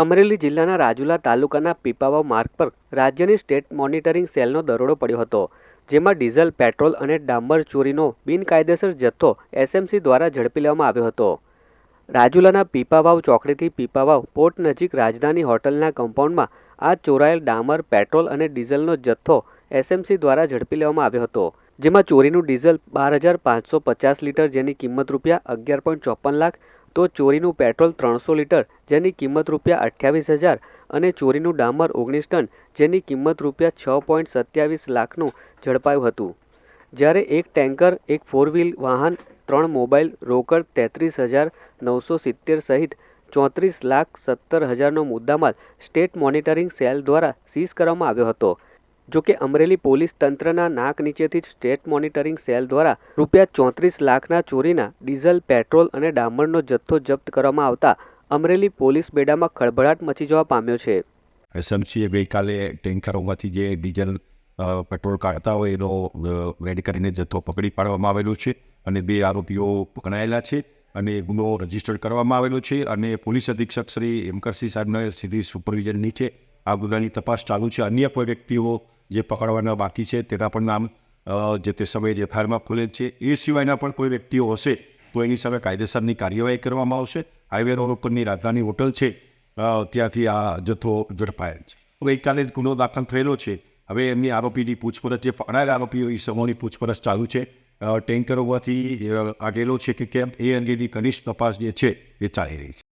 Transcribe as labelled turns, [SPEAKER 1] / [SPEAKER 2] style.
[SPEAKER 1] અમરેલી જિલ્લાના રાજુલા તાલુકાના પીપાવાવ માર્ગ પર રાજ્યની સ્ટેટ મોનિટરિંગ સેલનો દરોડો પડ્યો હતો, જેમાં ડીઝલ, પેટ્રોલ અને ડાંબર ચોરીનો બિનકાયદેસર જથ્થો એસએમસી દ્વારા ઝડપી લેવામાં આવ્યો હતો. રાજુલાના પીપાવાવ ચોકડીથી પીપાવાવ પોર્ટ નજીક રાજધાની હોટલના કમ્પાઉન્ડમાં આ ચોરાયેલ ડામર પેટ્રોલ અને ડીઝલનો જથ્થો એસએમસી દ્વારા ઝડપી લેવામાં આવ્યો હતો, જેમાં ચોરીનું ડીઝલ બાર હજાર પાંચસો પચાસ લીટર જેની કિંમત રૂપિયા અગિયાર પોઈન્ટ ચોપન લાખ તો ચોરીનું પેટ્રોલ ત્રણસો લીટર, જેની કિંમત રૂપિયા અઠ્યાવીસ હજાર, અને ચોરીનું ડામર ઓગણીસ ટન, જેની કિંમત રૂપિયા છ પોઈન્ટ સત્યાવીસ લાખનું ઝડપાયું હતું. જ્યારે એક ટેન્કર, એક ફોર વ્હીલ વાહન, ત્રણ મોબાઈલ, રોકડ તેત્રીસ હજાર નવસો સિત્તેર સહિત ચોત્રીસ લાખ સત્તર હજારનો મુદ્દામાલ સ્ટેટ મોનિટરિંગ સેલ દ્વારા સીઝ કરવામાં આવ્યો હતો. જો કે અમરેલી પોલીસ તંત્રના નાક નીચેથી જ સ્ટેટ મોનિટરિંગ સેલ દ્વારા રૂપિયા ચોત્રીસ લાખના ચોરીના ડીઝલ, પેટ્રોલ અને ડામરનો જથ્થો જપ્ત કરવામાં આવતા અમરેલી પોલીસ બેડામાં ખળભળાટ મચી જવા પામ્યો છે.
[SPEAKER 2] એસએમસીએ ગઈકાલે ટેન્કરોમાંથી જે ડીઝલ પેટ્રોલ કાઢતા હોય એનો રેડ કરીને જથ્થો પકડી પાડવામાં આવેલો છે અને બે આરોપીઓ પકડાયેલા છે અને ગુનો રજિસ્ટર કરવામાં આવેલો છે અને પોલીસ અધિક્ષક શ્રી હેમકરસિંહ સાહેબના સીધી સુપરવિઝન નીચે આ ગુનાની તપાસ ચાલુ છે. અન્ય કોઈ વ્યક્તિઓ જે પકડવાના બાકી છે, તેના પણ નામ જે તે સમયે જે એફઆઈઆરમાં ખુલેલ છે. એ સિવાયના પણ કોઈ વ્યક્તિઓ હશે, તો એની સામે કાયદેસરની કાર્યવાહી કરવામાં આવશે. હાઈવે રોડ ઉપરની રાજધાની હોટલ છે ત્યાંથી આ જથ્થો ઝડપાયેલ છે. ગઈકાલે જ ગુનો દાખલ થયેલો છે. હવે એમની આરોપીની પૂછપરછ, જે પકડાયેલા આરોપીઓ એ સમૂહની પૂછપરછ ચાલુ છે ટેન્કર હોવાથી આગેલો છે કે કેમ, એ અંગેની કનિષ્ઠ તપાસ જે છે, એ ચાલી રહી છે.